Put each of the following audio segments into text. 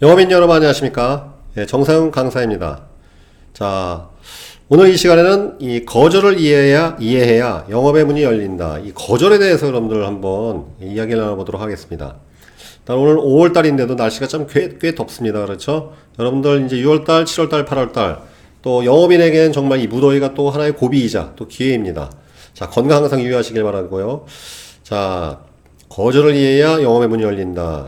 영업인 여러분 안녕하십니까? 예, 정상훈 강사입니다. 자, 오늘 이 시간에는 이 거절을 이해해야, 이해해야 영업의 문이 열린다. 이 거절에 대해서 여러분들 한번 이야기를 나눠보도록 하겠습니다. 일단 오늘 5월 달인데도 날씨가 좀 꽤, 꽤 덥습니다. 그렇죠? 여러분들 이제 6월 달, 7월 달, 8월 달 또 영업인에게는 정말 이 무더위가 또 하나의 고비이자 또 기회입니다. 자, 건강 항상 유의하시길 바라고요. 자, 거절을 이해해야 영업의 문이 열린다.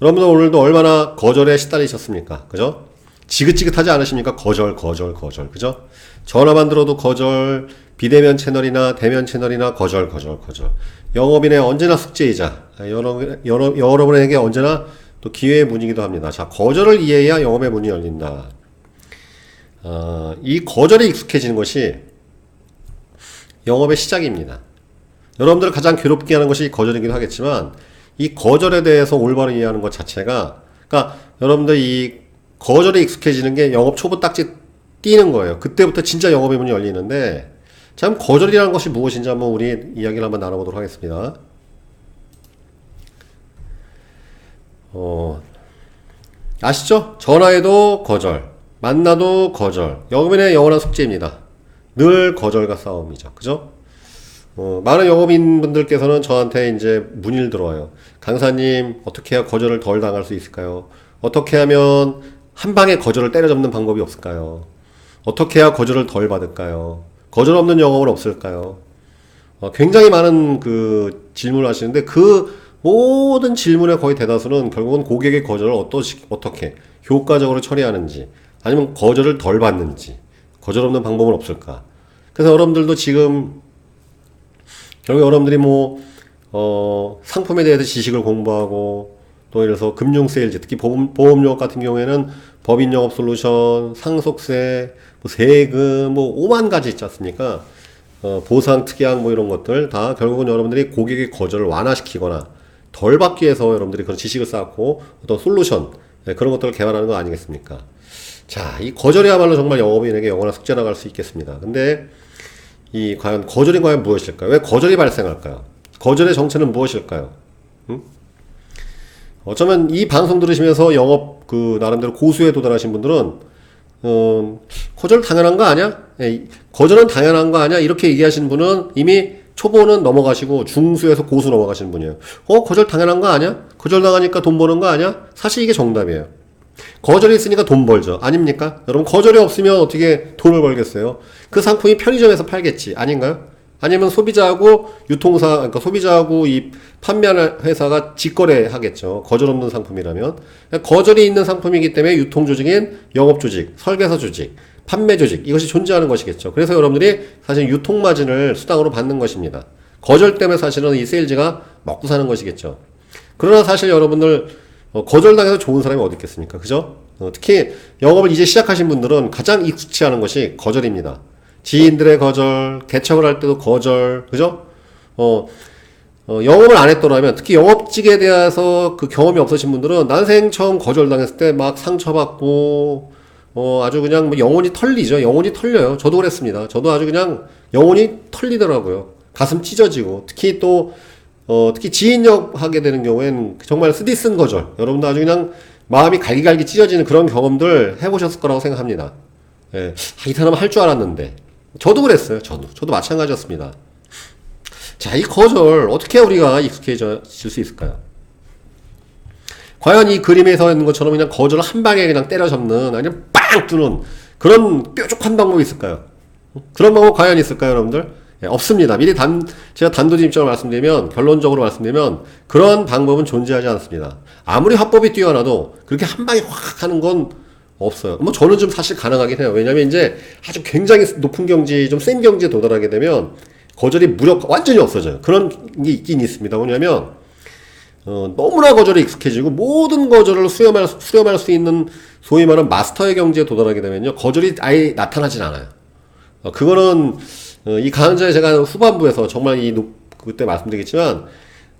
여러분들 오늘도 얼마나 거절에 시달리셨습니까? 그죠? 지긋지긋하지 않으십니까? 거절, 거절, 거절. 그죠? 전화만 들어도 거절, 비대면 채널이나 대면 채널이나 거절, 거절, 거절. 영업인의 언제나 숙제이자, 여러, 여러, 여러분에게 언제나 또 기회의 문이기도 합니다. 자, 거절을 이해해야 영업의 문이 열린다. 어, 이 거절에 익숙해지는 것이 영업의 시작입니다. 여러분들을 가장 괴롭게 하는 것이 거절이기도 하겠지만 이 거절에 대해서 올바로 이해하는 것 자체가 그러니까 여러분들 이 거절에 익숙해지는 게 영업 초보 딱지 띄는 거예요. 그때부터 진짜 영업의 문이 열리는데 참 거절이라는 것이 무엇인지 한번 우리 이야기를 한번 나눠보도록 하겠습니다. 어, 아시죠? 전화해도 거절, 만나도 거절. 영업인의 영원한 숙제입니다. 늘 거절과 싸움이죠. 그죠? 어, 많은 영업인 분들께서는 저한테 이제 문의를 들어와요. 강사님, 어떻게 해야 거절을 덜 당할 수 있을까요? 어떻게 하면 한 방에 거절을 때려잡는 방법이 없을까요? 어떻게 해야 거절을 덜 받을까요? 거절 없는 영업은 없을까요? 어, 굉장히 많은 그 질문을 하시는데 그 모든 질문의 거의 대다수는 결국은 고객의 거절을 어떠시, 어떻게 효과적으로 처리하는지 아니면 거절을 덜 받는지 거절 없는 방법은 없을까? 그래서 여러분들도 지금 결국 여러분들이 뭐, 어, 상품에 대해서 지식을 공부하고, 또 들어서 금융 세일즈, 특히 보험, 보험용업 같은 경우에는 법인 영업 솔루션, 상속세, 뭐 세금, 뭐 오만 가지 있지 않습니까? 어, 보상 특약 뭐 이런 것들 다 결국은 여러분들이 고객의 거절을 완화시키거나 덜 받기 위해서 여러분들이 그런 지식을 쌓고 어떤 솔루션, 네, 그런 것들을 개발하는 거 아니겠습니까? 자, 이 거절이야말로 정말 영업인에게 영원한 숙제 나갈 수 있겠습니다. 근데 이 과연 거절이 과연 무엇일까요? 왜 거절이 발생할까요? 거절의 정체는 무엇일까요? 응? 어쩌면 이 방송 들으시면서 영업 그 나름대로 고수에 도달하신 분들은 어, 거절 당연한 거 아니야? 예, 거절은 당연한 거 아니야? 이렇게 얘기하시는 분은 이미 초보는 넘어가시고 중수에서 고수 넘어가시는 분이에요. 어, 거절 당연한 거 아니야? 거절 당하니까 돈 버는 거 아니야? 사실 이게 정답이에요. 거절이 있으니까 돈 벌죠. 아닙니까? 여러분, 거절이 없으면 어떻게 돈을 벌겠어요? 그 상품이 편의점에서 팔겠지. 아닌가요? 아니면 소비자하고 유통사, 그러니까 소비자하고 이 판매하는 회사가 직거래 하겠죠. 거절 없는 상품이라면. 거절이 있는 상품이기 때문에 유통 조직인 영업 조직, 설계사 조직, 판매 조직, 이것이 존재하는 것이겠죠. 그래서 여러분들이 사실 유통 마진을 수당으로 받는 것입니다. 거절 때문에 사실은 이 세일즈가 먹고 사는 것이겠죠. 그러나 사실 여러분들 어, 거절당해서 좋은 사람이 어디 있겠습니까? 그죠? 어, 특히 영업을 이제 시작하신 분들은 가장 익숙치 않은 것이 거절입니다. 지인들의 거절, 개척을 할 때도 거절, 그죠? 어, 어, 영업을 안 했더라면, 특히 영업직에 대해서 그 경험이 없으신 분들은 난생 처음 거절당했을 때 막 상처받고, 어, 아주 그냥 뭐 영혼이 털리죠. 영혼이 털려요. 저도 그랬습니다. 저도 아주 그냥 영혼이 털리더라고요. 가슴 찢어지고, 특히 또, 어, 특히 지인역 하게 되는 경우엔 정말 쓰디쓴 거절. 여러분도 아주 그냥 마음이 갈기갈기 찢어지는 그런 경험들 해보셨을 거라고 생각합니다. 예. 아, 이 사람 할 줄 알았는데. 저도 그랬어요. 저도. 저도 마찬가지였습니다. 자, 이 거절 어떻게 우리가 익숙해질 수 있을까요? 과연 이 그림에서 있는 것처럼 그냥 거절을 한 방에 그냥 때려잡는 아니면 빵 뚫는 그런 뾰족한 방법이 있을까요? 그런 방법 과연 있을까요, 여러분들? 예, 없습니다. 미리 단, 제가 단도직입적으로 말씀드리면, 결론적으로 말씀드리면, 그런 방법은 존재하지 않습니다. 아무리 화법이 뛰어나도, 그렇게 한 방에 확 하는 건 없어요. 뭐 저는 좀 사실 가능하긴 해요. 왜냐면 이제 아주 굉장히 높은 경지, 좀 센 경지에 도달하게 되면, 거절이 무력, 완전히 없어져요. 그런 게 있긴 있습니다. 뭐냐면, 어, 너무나 거절에 익숙해지고, 모든 거절을 수렴할, 수렴할 수 있는, 소위 말하는 마스터의 경지에 도달하게 되면요, 거절이 아예 나타나진 않아요. 어, 그거는, 어, 이 강좌에 제가 후반부에서 정말 이 높- 그때 말씀드리겠지만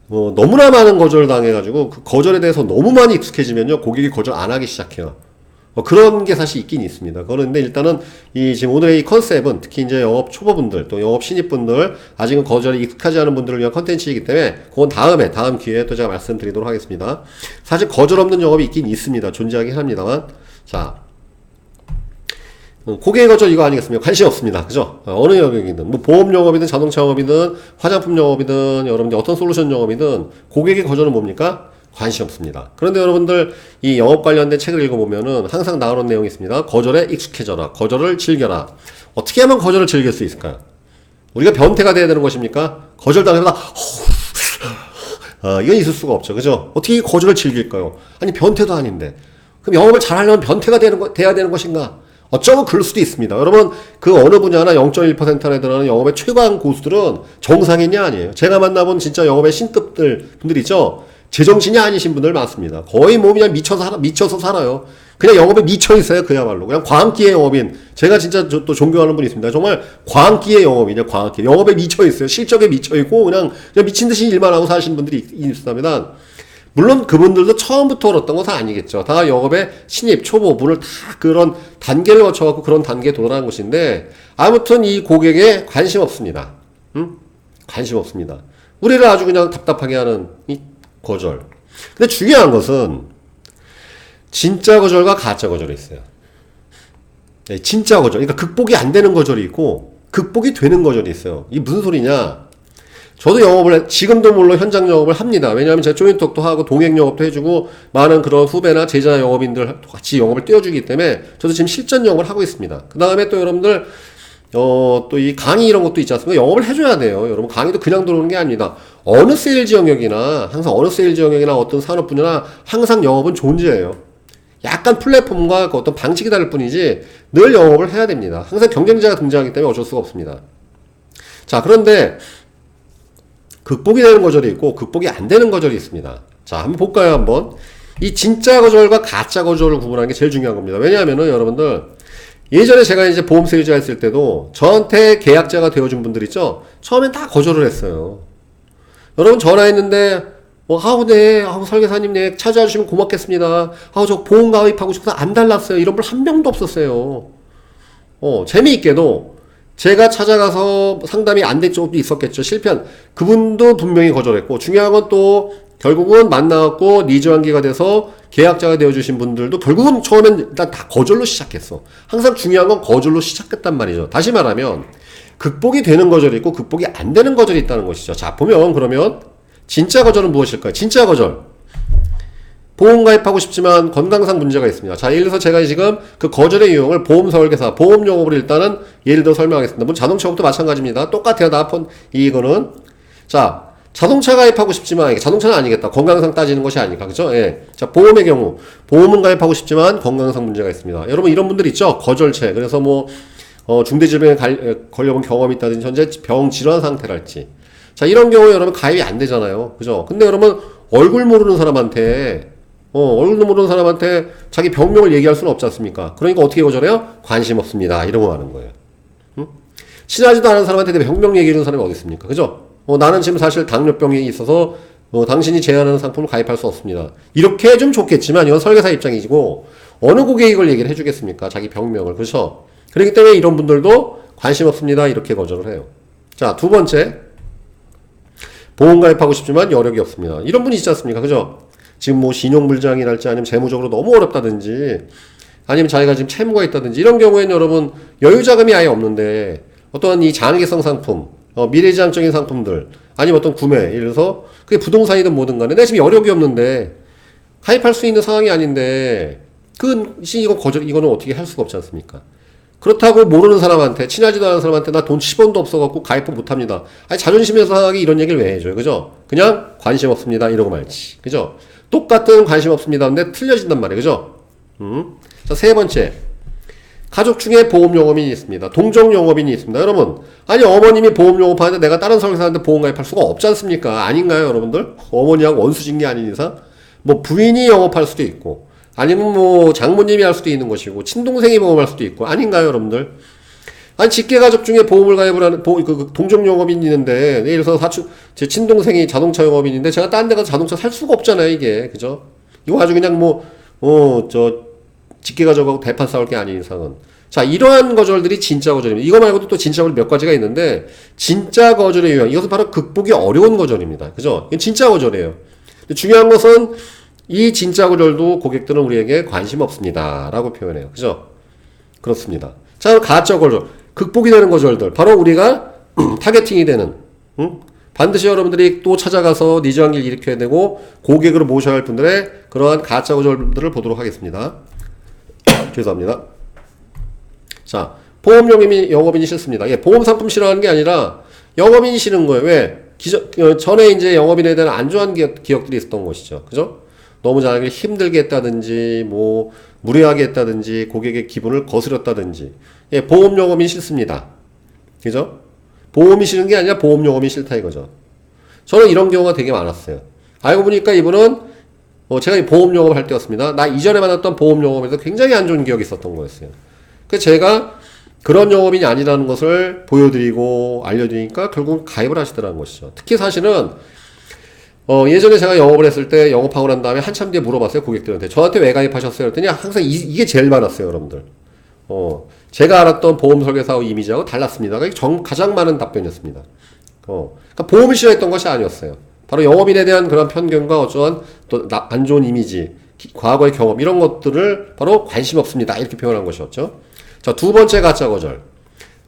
뭐 너무나 많은 거절을 당해가지고 그 거절에 대해서 너무 많이 익숙해지면요 고객이 거절 안 하기 시작해요. 뭐 그런 게 사실 있긴 있습니다. 그런데 일단은 이 지금 오늘의 이 컨셉은 특히 이제 영업 초보분들 또 영업 신입분들 아직은 거절에 익숙하지 않은 분들을 위한 컨텐츠이기 때문에 그건 다음에 다음 기회에 또 제가 말씀드리도록 하겠습니다. 사실 거절 없는 영업이 있긴 있습니다. 존재하긴 합니다만 자 어, 고객 거절 이거 아니겠습니까? 관심 없습니다. 그죠? 어, 어느 영역이든, 뭐 보험 영업이든 자동차 영업이든 화장품 영업이든 여러분들 어떤 솔루션 영업이든 고객의 거절은 뭡니까? 관심 없습니다. 그런데 여러분들 이 영업 관련된 책을 읽어보면은 항상 나오는 내용이 있습니다. 거절에 익숙해져라. 거절을 즐겨라. 어떻게 하면 거절을 즐길 수 있을까요? 우리가 변태가 돼야 되는 것입니까? 거절당하면 아, 이건 있을 수가 없죠. 그죠? 어떻게 거절을 즐길까요? 아니, 변태도 아닌데. 그럼 영업을 잘하려면 변태가 되는 거, 돼야 되는 것인가? 어쩌면 그럴 수도 있습니다. 여러분, 그 어느 분야나 0.1% 안에 들어가는 영업의 최강 고수들은 정상인이 아니에요. 제가 만나본 진짜 영업의 신급들, 분들 있죠? 제정신이 아니신 분들 많습니다. 거의 뭐 그냥 미쳐서, 살아, 미쳐서 살아요. 그냥 영업에 미쳐 있어요. 그야말로. 그냥 광기의 영업인. 제가 진짜 저- 또 존경하는 분이 있습니다. 정말 광기의 영업이냐, 광기. 영업에 미쳐 있어요. 실적에 미쳐 있고, 그냥, 그냥 미친 듯이 일만 하고 사시는 분들이 있- 있습니다. 물론 그분들도 처음부터 얻었던 것은 아니겠죠. 다 영업의 신입, 초보, 분을 다 그런 단계를 거쳐갖고 그런 단계에 도달한 것인데, 아무튼 이 고객에 관심 없습니다. 응? 관심 없습니다. 우리를 아주 그냥 답답하게 하는 이 거절. 근데 중요한 것은, 진짜 거절과 가짜 거절이 있어요. 네, 진짜 거절. 그러니까 극복이 안 되는 거절이 있고, 극복이 되는 거절이 있어요. 이게 무슨 소리냐? 저도 영업을 해- 지금도 물론 현장 영업을 합니다. 왜냐하면 제가 조인톡도 하고 동행 영업도 해주고 많은 그런 후배나 제자 영업인들 같이 영업을 띄워주기 때문에 저도 지금 실전 영업을 하고 있습니다. 그 다음에 또 여러분들 어, 또 이 강의 이런 것도 있지 않습니까? 영업을 해줘야 돼요. 여러분 강의도 그냥 들어오는 게 아닙니다. 어느 세일즈 영역이나 항상 어느 세일즈 영역이나 어떤 산업 분야나 항상 영업은 존재해요. 약간 플랫폼과 그 어떤 방식이 다를 뿐이지 늘 영업을 해야 됩니다. 항상 경쟁자가 등장하기 때문에 어쩔 수가 없습니다. 자, 그런데 극복이 되는 거절이 있고 극복이 안 되는 거절이 있습니다. 자, 한번 볼까요, 한번? 이 진짜 거절과 가짜 거절을 구분하는 게 제일 중요한 겁니다. 왜냐하면은 여러분들 예전에 제가 이제 보험 세일즈 했을 때도 저한테 계약자가 되어준 분들 있죠? 처음엔 다 거절을 했어요. 여러분 전화했는데 뭐 아우 네 아우 설계사님 네 찾아와 주시면 고맙겠습니다. 아우 저 보험 가입하고 싶어서 안 달랐어요. 이런 분 한 명도 없었어요. 어 재미있게도 제가 찾아가서 상담이 안 된 쪽도 있었겠죠. 실패한 그분도 분명히 거절했고 중요한 건 또 결국은 만나갖고 니즈 관계가 돼서 계약자가 되어주신 분들도 결국은 처음엔 일단 다 거절로 시작했어. 항상 중요한 건 거절로 시작했단 말이죠. 다시 말하면 극복이 되는 거절이 있고 극복이 안 되는 거절이 있다는 것이죠. 자 보면 그러면 진짜 거절은 무엇일까요? 진짜 거절. 보험 가입하고 싶지만 건강상 문제가 있습니다. 자, 예를 들어서 제가 지금 그 거절의 유형을 보험 설계사, 보험 영업을 일단은 예를 들어 설명하겠습니다. 뭐 자동차 업도 마찬가지입니다. 똑같아요. 나폰 이거는 자, 자동차 가입하고 싶지만 자동차는 아니겠다. 건강상 따지는 것이 아니까. 그죠? 예. 자, 보험의 경우 보험은 가입하고 싶지만 건강상 문제가 있습니다. 여러분 이런 분들 있죠? 거절체. 그래서 뭐 어, 중대질병에 걸려본 경험이 있다든지 현재 병 질환 상태랄지. 자, 이런 경우에 여러분 가입이 안 되잖아요. 그죠? 근데 여러분 얼굴 모르는 사람한테 어, 얼굴도 모르는 사람한테 자기 병명을 얘기할 수는 없지 않습니까? 그러니까 어떻게 거절해요? 관심 없습니다. 이러고 하는 거예요. 응? 친하지도 않은 사람한테 내 병명 얘기해주는 사람이 어디 있습니까? 그죠? 어, 나는 지금 사실 당뇨병이 있어서 어, 당신이 제안하는 상품을 가입할 수 없습니다. 이렇게 좀 좋겠지만 이건 설계사 입장이고 어느 고객이 이걸 얘기를 해주겠습니까? 자기 병명을 그렇죠? 그렇기 때문에 이런 분들도 관심 없습니다. 이렇게 거절을 해요. 자, 두 번째 보험 가입하고 싶지만 여력이 없습니다. 이런 분이 있지 않습니까? 그죠? 지금 뭐 신용불량이랄지 아니면 재무적으로 너무 어렵다든지 아니면 자기가 지금 채무가 있다든지 이런 경우에는 여러분 여유 자금이 아예 없는데 어떠한 이 장기성 상품, 어, 미래지향적인 상품들 아니면 어떤 구매, 예를 들어서 그게 부동산이든 뭐든 간에 내가 지금 여력이 없는데 가입할 수 있는 상황이 아닌데 그 이거 거절 이거는 어떻게 할 수가 없지 않습니까? 그렇다고 모르는 사람한테 친하지도 않은 사람한테 나 돈 10원도 없어갖고 가입을 못합니다. 아니 자존심의 상하게 이런 얘기를 왜 해줘요, 그죠? 그냥 관심 없습니다 이러고 말지, 그죠? 똑같은 관심 없습니다. 근데 틀려진단 말이에요, 그죠? 음. 자, 세 번째. 가족 중에 보험 영업인이 있습니다. 동종 영업인이 있습니다. 여러분, 아니 어머님이 보험 영업하는데 내가 다른 설계사한테 보험 가입할 수가 없지 않습니까? 아닌가요, 여러분들? 어머니하고 원수진 게 아닌 이상 뭐 부인이 영업할 수도 있고 아니면 뭐 장모님이 할 수도 있는 것이고 친동생이 보험할 수도 있고 아닌가요, 여러분들? 아니 직계 가족 중에 보험을 가입을 하는 보, 그, 그 동종 영업인이 있는데 예를 들어서 사축 제 친동생이 자동차 영업인인데 제가 딴 데 가서 자동차 살 수가 없잖아요, 이게 그죠? 이거 아주 그냥 뭐 어 저 직계 가져가고 대판 싸울 게 아닌 이상은. 자, 이러한 거절들이 진짜 거절입니다. 이거 말고도 또 진짜 거절 몇 가지가 있는데, 진짜 거절의 유형. 이것은 바로 극복이 어려운 거절입니다. 그죠? 이건 진짜 거절이에요. 중요한 것은 이 진짜 거절도 고객들은 우리에게 관심 없습니다. 라고 표현해요. 그죠? 그렇습니다. 자, 가짜 거절. 극복이 되는 거절들. 바로 우리가 타겟팅이 되는, 응? 반드시 여러분들이 또 찾아가서 니즈한길 일으켜야 되고 고객으로 모셔야 할 분들의 그러한 가짜 거절들을 보도록 하겠습니다. 죄송합니다. 자, 보험 영업인이, 영업인이 싫습니다. 예, 보험 상품 싫어하는 게 아니라 영업인이 싫은 거예요. 왜? 기존, 어, 전에 이제 영업인에 대한 안 좋아하는 기억, 기억들이 있었던 것이죠. 그죠? 너무 잘하길 힘들게 했다든지, 뭐, 무례하게 했다든지, 고객의 기분을 거스렸다든지. 예, 보험 영업인이 싫습니다. 그죠? 보험이 싫은 게 아니라 보험 영업이 싫다 이거죠. 저는 이런 경우가 되게 많았어요. 알고 보니까 이분은 어, 제가 이 보험 영업을 할 때였습니다. 나 이전에 만났던 보험 영업에서 굉장히 안 좋은 기억이 있었던 거였어요. 그래서 제가 그런 영업인이 아니라는 것을 보여드리고 알려드리니까 결국 가입을 하시더라는 것이죠. 특히 사실은 어, 예전에 제가 영업을 했을 때 영업하고 난 다음에 한참 뒤에 물어봤어요 고객들한테 저한테 왜 가입하셨어요? 그랬더니 항상 이, 게 제일 많았어요 여러분들. 어, 제가 알았던 보험 설계사의 이미지하고 달랐습니다. 정, 가장 많은 답변이었습니다. 어, 그러니까 보험을 싫어했던 것이 아니었어요. 바로 영업인에 대한 그런 편견과 어쩌한 또 안 좋은 이미지, 기- 과거의 경험 이런 것들을 바로 관심 없습니다. 이렇게 표현한 것이었죠. 자, 두 번째 가짜 거절.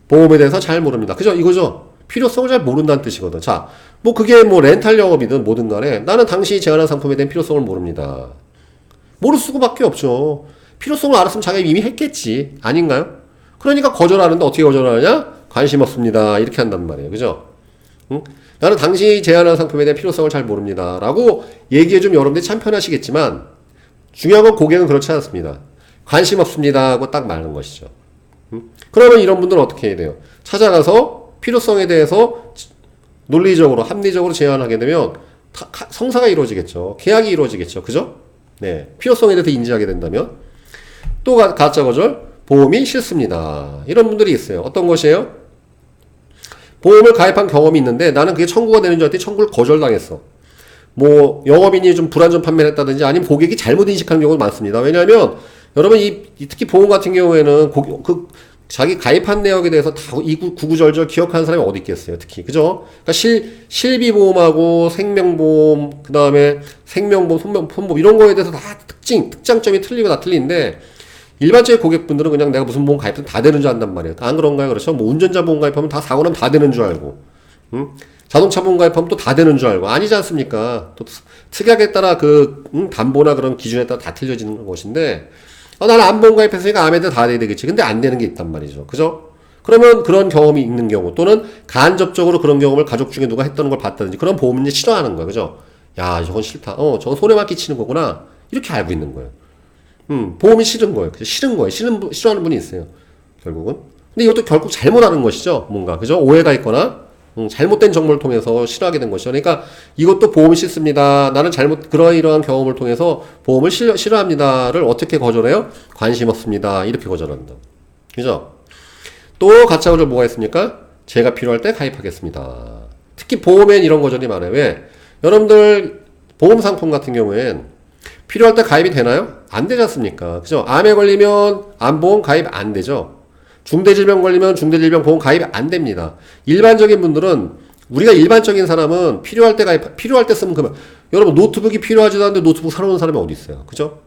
보험에 대해서 잘 모릅니다. 그죠? 이거죠? 필요성을 잘 모른다는 뜻이거든. 자, 뭐 그게 뭐 렌탈 영업이든 뭐든 간에 나는 당신이 제안한 상품에 대한 필요성을 모릅니다. 모를 수밖에 없죠. 필요성을 알았으면 자기가 이미 했겠지. 아닌가요? 그러니까 거절하는데 어떻게 거절하느냐? 관심 없습니다. 이렇게 한단 말이에요. 그죠? 응? 나는 당신이 제안한 상품에 대한 필요성을 잘 모릅니다. 라고 얘기해 주면 여러분들이 참 편하시겠지만 중요한 건 고객은 그렇지 않습니다. 관심 없습니다. 하고 딱 말하는 것이죠. 응? 그러면 이런 분들은 어떻게 해야 돼요? 찾아가서 필요성에 대해서 논리적으로, 합리적으로 제안하게 되면 성사가 이루어지겠죠. 계약이 이루어지겠죠. 그죠? 네. 필요성에 대해서 인지하게 된다면. 또 가, 가짜 거절, 보험이 싫습니다. 이런 분들이 있어요. 어떤 것이에요? 보험을 가입한 경험이 있는데 나는 그게 청구가 되는 줄 알았더니 청구를 거절당했어. 뭐 영업인이 좀 불안전 판매를 했다든지 아니면 고객이 잘못 인식하는 경우가 많습니다. 왜냐하면 여러분 이, 이 특히 보험 같은 경우에는 고, 그 자기 가입한 내역에 대해서 다 이구, 구구절절 기억하는 사람이 어디 있겠어요. 특히 그죠? 그러니까 실 실비보험하고 생명보험 그 다음에 생명보험, 손명, 손보험 이런 거에 대해서 다 특징 특장점이 틀리고 다 틀린데 일반적인 고객분들은 그냥 내가 무슨 보험 가입하면 다 되는 줄 안단 말이에요. 안 그런가요? 그렇죠? 뭐 운전자 보험 가입하면 다 사고 나면 다 되는 줄 알고, 응? 자동차 보험 가입하면 또 다 되는 줄 알고 아니지 않습니까? 또 특약에 따라 그 응? 담보나 그런 기준에 따라 다 틀려지는 것인데, 어, 나는 암보험 가입했으니까 암에 대해 다 돼야 되겠지. 근데 안 되는 게 있단 말이죠. 그죠? 그러면 그런 경험이 있는 경우 또는 간접적으로 그런 경험을 가족 중에 누가 했다는 걸 봤다든지 그런 보험은 이제 싫어하는 거야. 그죠? 야, 저건 싫다. 어, 저건 손해만 끼치는 거구나. 이렇게 알고 있는 거예요. 음, 보험이 싫은 거예요. 그죠? 싫은 거예요. 싫은, 분- 싫어하는 분이 있어요. 결국은. 근데 이것도 결국 잘못 하는 것이죠. 뭔가. 그죠? 오해가 있거나, 음, 잘못된 정보를 통해서 싫어하게 된 것이죠. 그러니까 이것도 보험이 싫습니다. 나는 잘못, 그러이러한 경험을 통해서 보험을 싫어, 싫어합니다를 어떻게 거절해요? 관심 없습니다. 이렇게 거절한다. 그죠? 또 가짜 거절 뭐가 있습니까? 제가 필요할 때 가입하겠습니다. 특히 보험엔 이런 거절이 많아요. 왜? 여러분들 보험 상품 같은 경우엔 필요할 때 가입이 되나요? 안 되지 않습니까? 그죠? 암에 걸리면 암보험 가입 안 되죠? 중대질병 걸리면 중대질병 보험 가입 안 됩니다. 일반적인 분들은 우리가 일반적인 사람은 필요할 때 가입, 필요할 때 쓰면 그만. 여러분 노트북이 필요하지도 않은데 노트북 사러 온 사람이 어디 있어요? 그죠?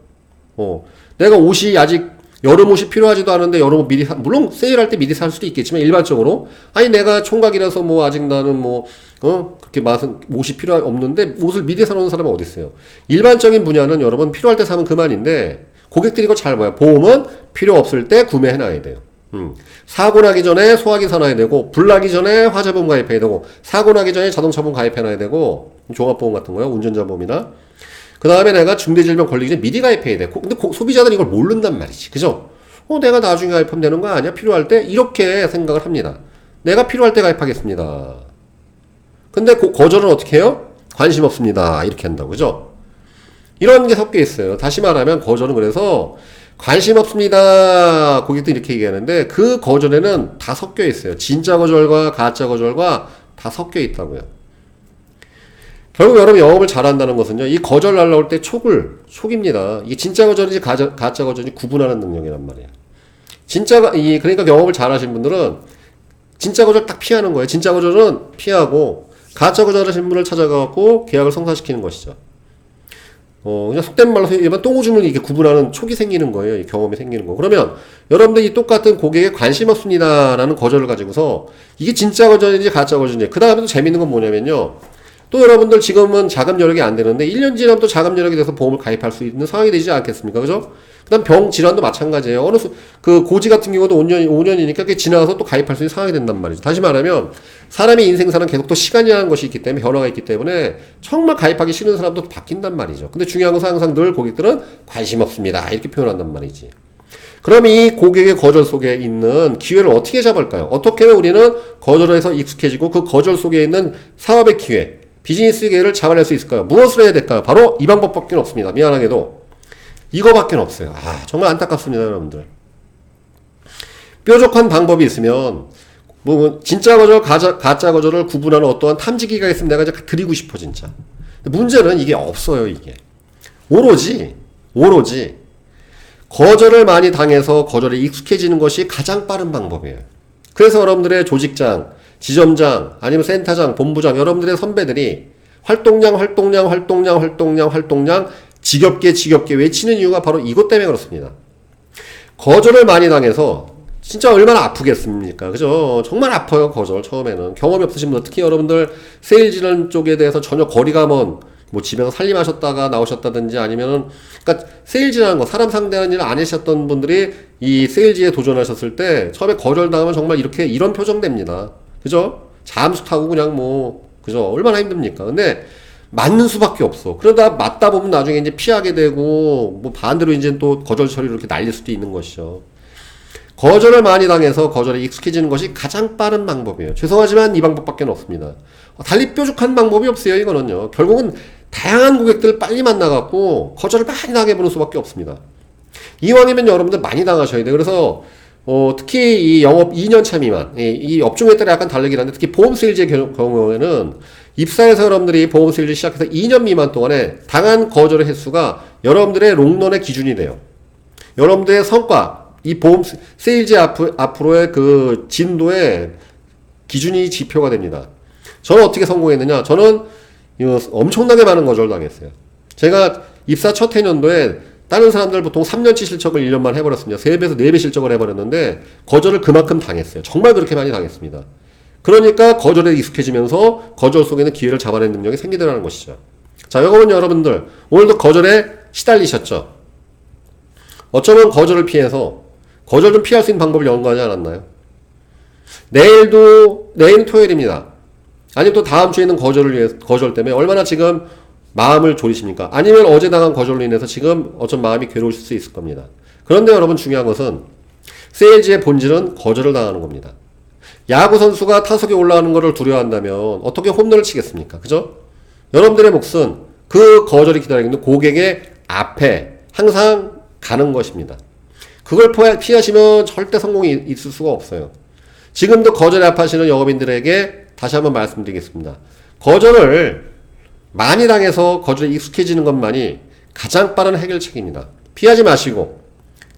어. 내가 옷이 아직 여름 옷이 필요하지도 않은데 여름 옷 미리 사, 물론 세일할 때 미리 살 수도 있겠지만 일반적으로 아니 내가 총각이라서 뭐 아직 나는 뭐 어? 그렇게 맛은 옷이 필요 없는데 옷을 미리 사놓은 사람은 어디 있어요? 일반적인 분야는 여러분 필요할 때 사면 그만인데 고객들이 이거 잘 봐요. 보험은 필요 없을 때 구매해 놔야 돼요. 음. 사고 나기 전에 소화기 사놔야 되고 불 나기 전에 화재보험 가입해야 되고 사고 나기 전에 자동차보험 가입해놔야 되고 종합보험 같은 거요 운전자 보험이나 그 다음에 내가 중대질병 걸리기 전에 미리 가입해야 돼. 고- 근데 고- 소비자들은 이걸 모른단 말이지. 그죠? 어, 내가 나중에 가입하면 되는 거 아니야? 필요할 때? 이렇게 생각을 합니다. 내가 필요할 때 가입하겠습니다. 근데 고- 거절은 어떻게 해요? 관심 없습니다. 이렇게 한다고. 그죠? 이런 게 섞여 있어요. 다시 말하면 거절은 그래서 관심 없습니다. 고객들이 이렇게 얘기하는데 그 거절에는 다 섞여 있어요. 진짜 거절과 가짜 거절과 다 섞여 있다고요. 결국 여러분 영업을 잘한다는 것은요, 이 거절 날라올 때 촉을, 촉입니다. 이게 진짜 거절인지 가짜, 가짜 거절인지 구분하는 능력이란 말이에요. 진짜, 이, 그러니까 영업을 잘하신 분들은 진짜 거절 딱 피하는 거예요. 진짜 거절은 피하고, 가짜 거절 하신 분을 찾아가고 계약을 성사시키는 것이죠. 어, 그냥 속된 말로 일반 똥오줌을 이렇게 구분하는 촉이 생기는 거예요. 이 경험이 생기는 거. 그러면 여러분들이 똑같은 고객에 관심 없습니다라는 거절을 가지고서 이게 진짜 거절인지 가짜 거절인지 그 다음에 또 재밌는 건 뭐냐면요. 또 여러분들 지금은 자금 여력이 안 되는데 1년 지나면 또 자금 여력이 돼서 보험을 가입할 수 있는 상황이 되지 않겠습니까? 그죠? 그 다음 병 질환도 마찬가지예요. 어느 수, 그 고지 같은 경우도 5년, 5년이니까 그게 지나가서 또 가입할 수 있는 상황이 된단 말이죠. 다시 말하면 사람의 인생사는 계속 또 시간이라는 것이 있기 때문에 변화가 있기 때문에 정말 가입하기 싫은 사람도 바뀐단 말이죠. 근데 중요한 것은 항상 늘 고객들은 관심 없습니다. 이렇게 표현한단 말이지. 그럼 이 고객의 거절 속에 있는 기회를 어떻게 잡을까요? 어떻게 우리는 거절에서 익숙해지고 그 거절 속에 있는 사업의 기회, 비즈니스 기회를 잡아낼 수 있을까요? 무엇을 해야 될까요? 바로 이 방법밖에 없습니다. 미안하게도. 이거밖에 없어요. 아, 정말 안타깝습니다, 여러분들. 뾰족한 방법이 있으면, 뭐, 진짜 거절, 가짜, 가짜 거절을 구분하는 어떠한 탐지기가 있으면 내가 이제 드리고 싶어, 진짜. 문제는 이게 없어요, 이게. 오로지, 오로지, 거절을 많이 당해서 거절에 익숙해지는 것이 가장 빠른 방법이에요. 그래서 여러분들의 조직장, 지점장, 아니면 센터장, 본부장, 여러분들의 선배들이 활동량, 활동량, 활동량, 활동량, 활동량, 지겹게 지겹게 외치는 이유가 바로 이것 때문에 그렇습니다. 거절을 많이 당해서 진짜 얼마나 아프겠습니까? 그죠? 정말 아파요, 거절, 처음에는. 경험이 없으신 분들, 특히 여러분들 세일즈라는 쪽에 대해서 전혀 거리가 먼, 뭐 집에서 살림하셨다가 나오셨다든지 아니면은, 그니까 세일즈라는 거, 사람 상대하는 일을 안 하셨던 분들이 이 세일즈에 도전하셨을 때 처음에 거절당하면 정말 이렇게, 이런 표정 됩니다. 그죠? 잠수 타고 그냥 뭐, 그죠? 얼마나 힘듭니까? 근데, 맞는 수밖에 없어. 그러다 맞다 보면 나중에 이제 피하게 되고, 뭐 반대로 이제 또 거절 처리로 이렇게 날릴 수도 있는 것이죠. 거절을 많이 당해서 거절에 익숙해지는 것이 가장 빠른 방법이에요. 죄송하지만 이 방법밖에 없습니다. 달리 뾰족한 방법이 없어요, 이거는요. 결국은 다양한 고객들을 빨리 만나갖고 거절을 많이 당해보는 수밖에 없습니다. 이왕이면 여러분들 많이 당하셔야 돼요. 그래서 어, 특히 이 영업 2년차 미만, 이, 이 업종에 따라 약간 다르긴 한데 특히 보험 세일즈의 경우에는 입사해서 여러분들이 보험 세일즈 시작해서 2년 미만 동안에 당한 거절의 횟수가 여러분들의 롱런의 기준이 돼요. 여러분들의 성과, 이 보험 세일즈 앞, 앞으로의 그 진도의 기준이 지표가 됩니다. 저는 어떻게 성공했느냐? 저는 엄청나게 많은 거절 당했어요. 제가 입사 첫 해년도에 다른 사람들 보통 3년치 실적을 1년만 해버렸습니다. 3배에서 4배 실적을 해버렸는데 거절을 그만큼 당했어요. 정말 그렇게 많이 당했습니다. 그러니까 거절에 익숙해지면서 거절 속에는 기회를 잡아내는 능력이 생기더라는 것이죠. 자, 여러분 여러분들 오늘도 거절에 시달리셨죠? 어쩌면 거절을 피해서 거절 좀 피할 수 있는 방법을 연구하지 않았나요? 내일도 내일은 토요일입니다. 아니면 또 다음 주에는 거절을 위해 거절 때문에 얼마나 지금 마음을 졸이십니까? 아니면 어제 당한 거절로 인해서 지금 어쩜 마음이 괴로우실 수 있을 겁니다. 그런데 여러분 중요한 것은 세일즈의 본질은 거절을 당하는 겁니다. 야구 선수가 타석에 올라가는 것을 두려워한다면 어떻게 홈런을 치겠습니까? 그죠? 여러분들의 몫은 그 거절이 기다리고 있는 고객의 앞에 항상 가는 것입니다. 그걸 피하시면 절대 성공이 있을 수가 없어요. 지금도 거절에 아파하시는 영업인들에게 다시 한번 말씀드리겠습니다. 거절을 많이 당해서 거절에 익숙해지는 것만이 가장 빠른 해결책입니다. 피하지 마시고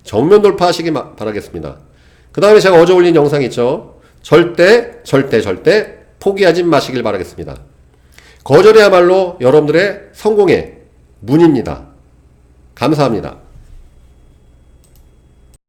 정면 돌파하시기 바라겠습니다. 그 다음에 제가 어제 올린 영상 있죠? 절대, 절대, 절대 포기하지 마시길 바라겠습니다. 거절이야말로 여러분들의 성공의 문입니다. 감사합니다.